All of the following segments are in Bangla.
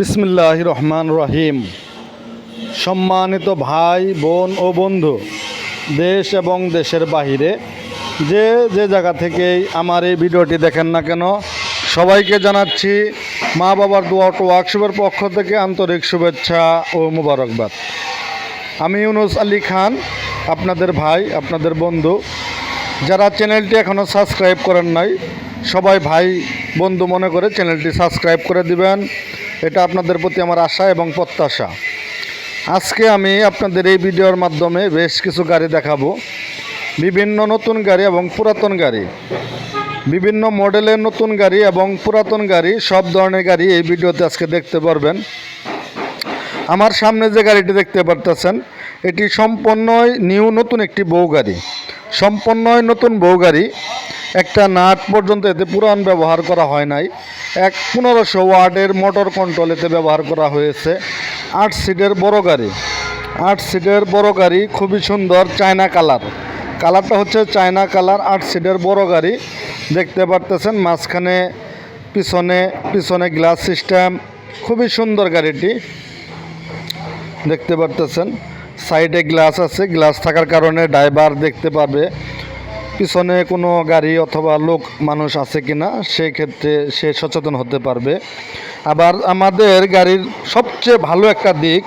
বিসমিল্লাহ রহমান রহিম। সম্মানিত ভাই, বোন ও বন্ধু, দেশ এবং দেশের বাহিরে, যে যে জায়গা থেকেই আমার এই ভিডিওটি দেখেন না কেন, সবাইকে জানাচ্ছি মা বাবার দোয়া ওয়ার্কশপের পক্ষ থেকে আন্তরিক শুভেচ্ছা ও মুবারকবাদ। আমি ইউনুস আলী খান, আপনাদের ভাই, আপনাদের বন্ধু। যারা চ্যানেলটি এখনও সাবস্ক্রাইব করেন নাই, সবাই ভাই, বন্ধু মনে করে চ্যানেলটি সাবস্ক্রাইব করে দিবেন। এটা আপনাদের প্রতি আমার আশা এবং প্রত্যাশা। আজকে আমি আপনাদের এই ভিডিওর মাধ্যমে বেশ কিছু গাড়ি দেখাবো। বিভিন্ন নতুন গাড়ি এবং পুরাতন গাড়ি। বিভিন্ন মডেলের নতুন গাড়ি এবং পুরাতন গাড়ি, সব ধরনের গাড়ি এই ভিডিওতে আজকে দেখতে পারবেন। আমার সামনে যে গাড়িটি দেখতে পারতেছেন, এটি সম্পূর্ণই নিউ নতুন একটি বউ গাড়ি। সম্পূর্ণই নতুন বউ গাড়ি। একটা নাট পর্যন্ত এতে পুরান ব্যবহার করা হয় নাই। এক পনেরোশো ওয়ার্ডের মোটর কন্ট্রোল এতে ব্যবহার করা হয়েছে। আট সিটের বড় গাড়ি। আট সিটের বড় গাড়ি খুবই সুন্দর চায়না কালার। কালারটা হচ্ছে চায়না কালার, আট সিটের বড় গাড়ি। দেখতে পারতেছেন মাঝখানে, পিছনে পিছনে গ্লাস সিস্টেম। খুবই সুন্দর গাড়িটি। দেখতে পারতেছেন, সাইডে গ্লাস আছে। গ্লাস থাকার কারণে ড্রাইভার দেখতে পারবে। পিছনে কোনো গাড়ি অথবা লোক মানুষ আছে কিনা, সেক্ষেত্রে সে সচেতন হতে পারবে। আবার আমাদের গাড়ির সবচেয়ে ভালো একটা দিক,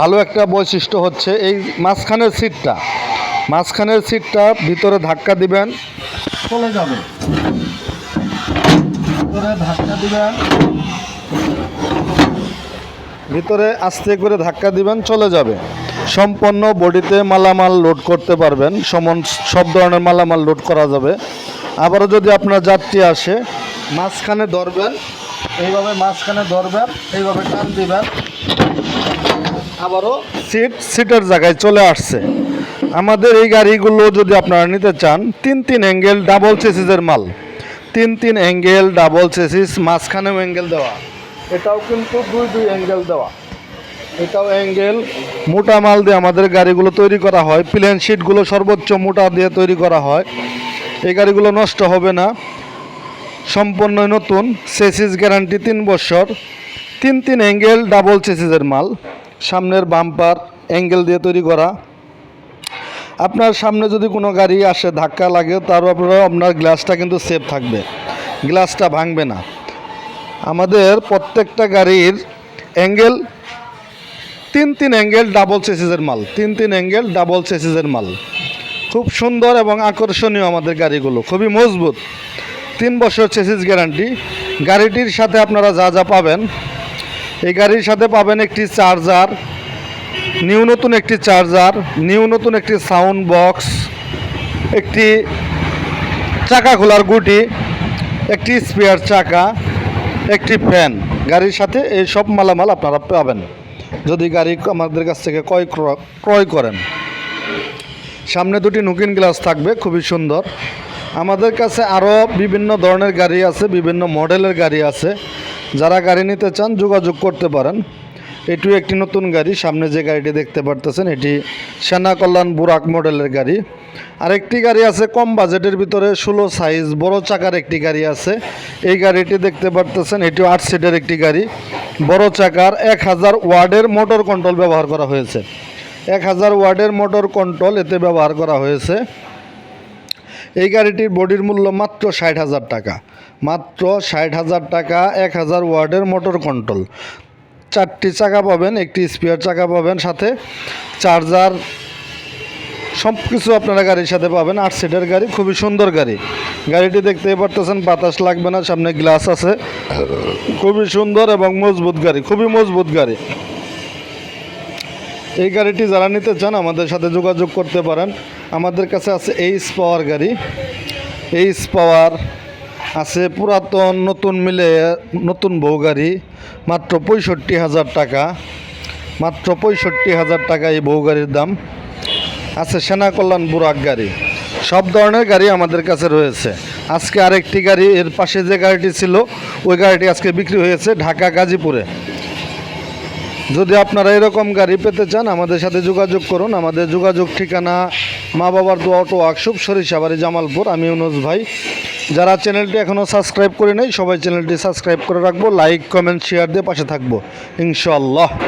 ভালো একটা বৈশিষ্ট্য হচ্ছে এই মাঝখানের সিটটা। মাঝখানের সিটটা ভিতরে ধাক্কা দিবেন। চলে যাবে। ভিতরে ধাক্কা দিবেন। ভিতরে আস্তে করে ধাক্কা দিবেন, চলে যাবে। সম্পূর্ণ বডিতে মালামাল লোড করতে পারবেন। সমন সব ধরনের মালামাল লোড করা যাবে। আবারও যদি আপনার যাত্রী আসে, মাঝখানে ধরবেন, এইভাবে মাঝখানে ধরবেন, এইভাবে টান দিবেন। আবারও সিট সিটের জায়গায় চলে আসছে। আমাদের এই গাড়িগুলো যদি আপনারা নিতে চান, তিন তিন অ্যাঙ্গেল ডাবল চেসিসের মাল। তিন তিন অ্যাঙ্গেল ডাবল চেসিস মাঝখানেও অ্যাঙ্গেল দেওয়া। এটাও কিন্তু দুই দুই অ্যাঙ্গেল দেওয়া। এটাও অ্যাঙ্গেল মোটা মাল দিয়ে আমাদের গাড়িগুলো তৈরি করা হয়। প্লেন শিটগুলো সর্বোচ্চ মোটা দিয়ে তৈরি করা হয়। এই গাড়িগুলো নষ্ট হবে না। সম্পূর্ণ নতুন। সেসিস গ্যারান্টি তিন বছর। তিন তিন অ্যাঙ্গেল ডাবল সেসিসের মাল। সামনের বাম্পার অ্যাঙ্গেল দিয়ে তৈরি করা। আপনার সামনে যদি কোনো গাড়ি আসে, ধাক্কা লাগে, তার উপরে আপনার গ্লাসটা কিন্তু সেফ থাকবে। গ্লাসটা ভাঙবে না। আমাদের প্রত্যেকটা গাড়ির অ্যাঙ্গেল তিন তিন অ্যাঙ্গেল ডাবল চেসিসের মাল, তিন তিন অ্যাঙ্গেল ডাবল চেসিসের মাল। খুব সুন্দর এবং আকর্ষণীয় আমাদের গাড়িগুলো, খুবই মজবুত। তিন বছর চেসিস গ্যারান্টি গাড়িটির সাথে আপনারা যা যা পাবেন, এই গাড়ির সাথে পাবেন একটি চার্জার নিউ নতুন একটি চার্জার নিউ নতুন একটি সাউন্ড বক্স একটি চাকা খোলার গুটি, একটি স্পেয়ার চাকা, একটি ফ্যান গাড়ির সাথে এই সব মালামাল আপনারা পাবেন। যদি গাড়ি আমাদের কাছ থেকে ক্রয় ক্র- ক্রয় করেন। সামনে দুটি নুকিন গ্লাস থাকবে, খুবই সুন্দর। আমাদের কাছে আরও বিভিন্ন ধরনের গাড়ি আছে, বিভিন্ন মডেলের গাড়ি আছে। যারা গাড়ি নিতে চান, যোগাযোগ করতে পারেন। এটিও একটি নতুন গাড়ি, সামনে যে গাড়িটি দেখতে পারতেছেন, এটি সেনা কল্যাণ বুরাক মডেলের গাড়ি। আরেকটি গাড়ি আছে, কম বাজেটের ভিতরে ষোলো সাইজ, বড় চাকার একটি গাড়ি আছে। এই গাড়িটি দেখতে পারতেছেন, এটিও আট সিটের একটি গাড়ি। বড় চাকার এক হাজার ওয়ার্ডের মোটর কন্ট্রোল ব্যবহার করা হয়েছে। এক হাজার ওয়ার্ডের মোটর কন্ট্রোল এতে ব্যবহার করা হয়েছে। এই গাড়িটির বডির মূল্য মাত্র ষাট হাজার টাকা। মাত্র ষাট হাজার টাকা এক হাজার ওয়ার্ডের মোটর কন্ট্রোল চারটি চাকা পাবেন, একটি স্পেয়ার চাকা পাবেন, সাথে চার্জার সব কিছু আপনারা গাড়ির সাথে পাবেন, আট সিটের গাড়ি, খুবই সুন্দর গাড়ি। গাড়িটি দেখতেই পারতেছেন, বাতাস লাগবে না, সামনে গ্লাস আছে। খুবই সুন্দর এবং মজবুত গাড়ি, খুবই মজবুত গাড়ি। এই গাড়িটি যারা নিতে চান, আমাদের সাথে যোগাযোগ করতে পারেন। আমাদের কাছে আছে এইচ পাওয়ার গাড়ি। এইচ পাওয়ার আছে পুরাতন, নতুন মিলে, নতুন বউ গাড়ি, মাত্র পঁয়ষট্টি হাজার টাকা। মাত্র পঁয়ষট্টি হাজার টাকা এই বউ গাড়ির দাম। আছে সেনা কল্যাণ বুরাক গাড়ি। সব ধরনের গাড়ি আমাদের কাছে রয়েছে। আজকে আরেকটি গাড়ি, এর পাশে যে গাড়িটি ছিল, ওই গাড়িটি আজকে বিক্রি হয়েছে ঢাকা গাজীপুরে। যদি আপনারা এরকম গাড়ি পেতে চান, আমাদের সাথে যোগাযোগ করুন। আমাদের যোগাযোগ ঠিকানা মা বাবার দু অটো ওয়ার্কশপ, সরিষাবাড়ি, জামালপুর। আমি ইউনুস ভাই। যারা চ্যানেলটি এখনও সাবস্ক্রাইব করে নেই সবাই চ্যানেলটি সাবস্ক্রাইব করে রাখব। লাইক, কমেন্ট, শেয়ার দিয়ে পাশে থাকব। ইনশাল্লাহ